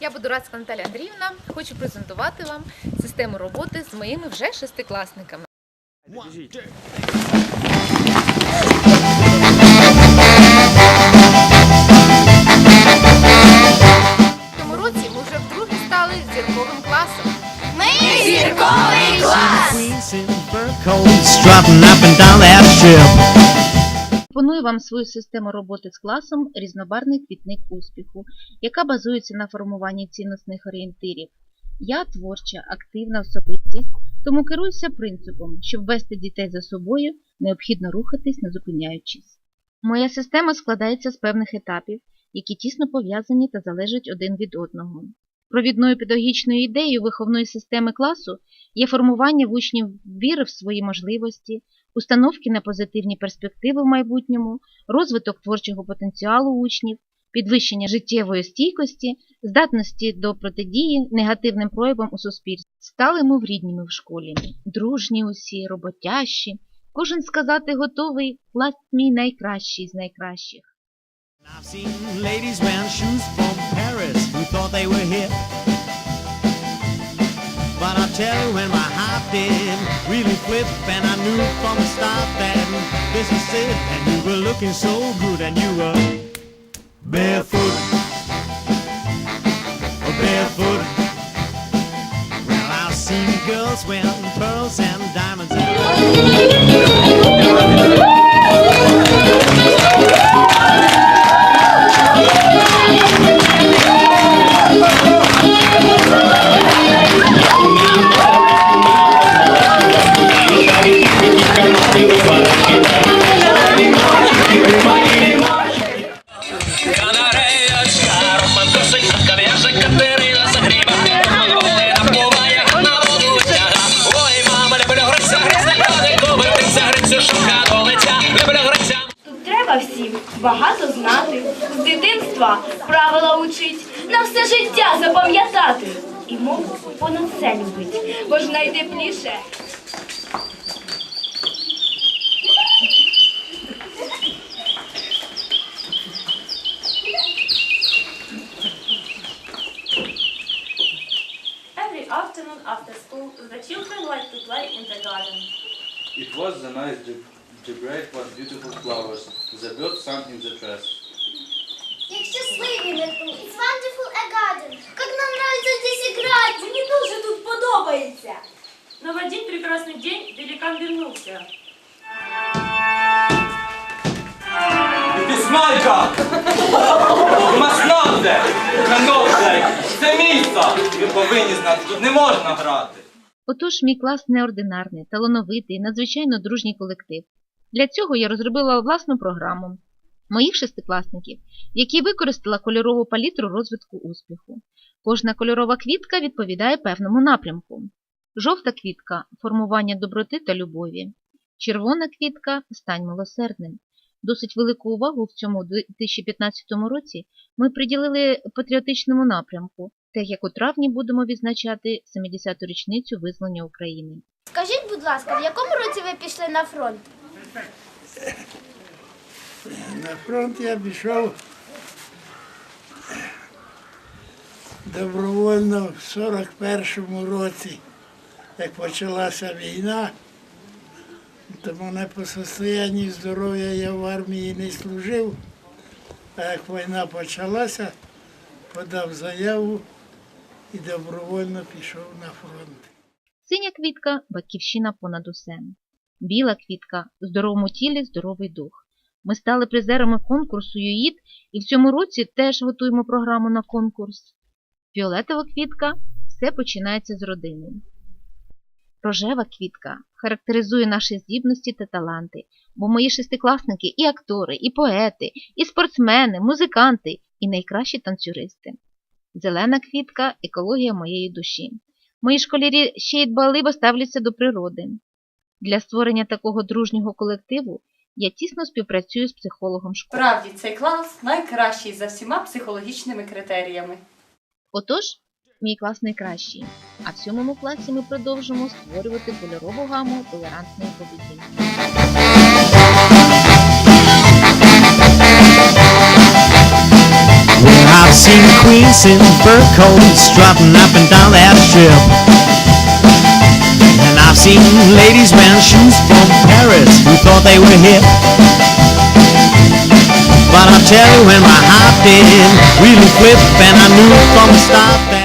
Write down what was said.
Я Бодурацька Наталя Андріївна. Хочу презентувати вам систему роботи з моїми вже шестикласниками. В цьому році ми вже вдруге стали зірковим класом. Ми зірковий клас! Пропоную вам свою систему роботи з класом різнобарний квітник успіху, яка базується на формуванні цінностних орієнтирів. Я творча, активна особистість, тому керуюся принципом, щоб вести дітей за собою, необхідно рухатись, не зупиняючись. Моя система складається з певних етапів, які тісно пов'язані та залежать один від одного. Провідною педагогічною ідеєю виховної системи класу є формування в учнів віри в свої можливості, установки на позитивні перспективи в майбутньому, розвиток творчого потенціалу учнів, підвищення життєвої стійкості, здатності до протидії негативним проявам у суспільстві. Стали ми врідніми в школі, дружні усі, роботящі. Кожен сказати готовий, клас мій найкращий з найкращих. I've seen clip and I knew from the start that this was it and you were looking so good and you were barefoot. Oh, barefoot. Well I've seen girls wearing pearls and diamonds and треба всім багато знати, з дитинства правила учить, на все життя запам'ятати. І мову понад все любить, бо ж найтепліше. Every afternoon after school, the children like to play in the garden. It was the nice the, the break was beautiful flowers. The bird sang in the trees. Як щасливі ми тут. It's wonderful a garden. Как нам нравится здесь играть. Мне тоже тут подобається. Но в один прекрасный день великан вернулся. It is my job! You must know that! You cannot play! Це місто! Ви повинні знати, тут не можна грати! Отож, мій клас неординарний, талановитий, надзвичайно дружній колектив. Для цього я розробила власну програму моїх шестикласників, в якій використала кольорову палітру розвитку успіху. Кожна кольорова квітка відповідає певному напрямку. Жовта квітка формування доброти та любові. Червона квітка стань милосердним. Досить велику увагу в цьому 2015 році ми приділили патріотичному напрямку, так як у травні будемо відзначати 70-ту річницю визволення України. Скажіть, будь ласка, в якому році ви пішли на фронт? На фронт я пішов добровольно в 41-му році, як почалася війна, то мене по состоянні здоров'я я в армії не служив, а як війна почалася, подав заяву і добровольно пішов на фронт. Синя квітка батьківщина понад усе. Біла квітка в здоровому тілі здоровий дух. Ми стали призерами конкурсу ЮІД і в цьому році теж готуємо програму на конкурс. Фіолетова квітка все починається з родини. Рожева квітка характеризує наші здібності та таланти, бо мої шестикласники і актори, і поети, і спортсмени, музиканти, і найкращі танцюристи. Зелена квітка екологія моєї душі. Мої школярі ще й дбаливо ставляться до природи. Для створення такого дружнього колективу я тісно співпрацюю з психологом школи. Справді, цей клас найкращий за всіма психологічними критеріями. Отож, мій клас найкращий, а в сьомому класі ми продовжимо створювати кольорову гаму толерантної поведінки. When I've seen queens in fur coats strutting up and down that strip. I've seen ladies wearing shoes from Paris who thought they were hip. But I'll tell you when my heart did really flip and I knew from the start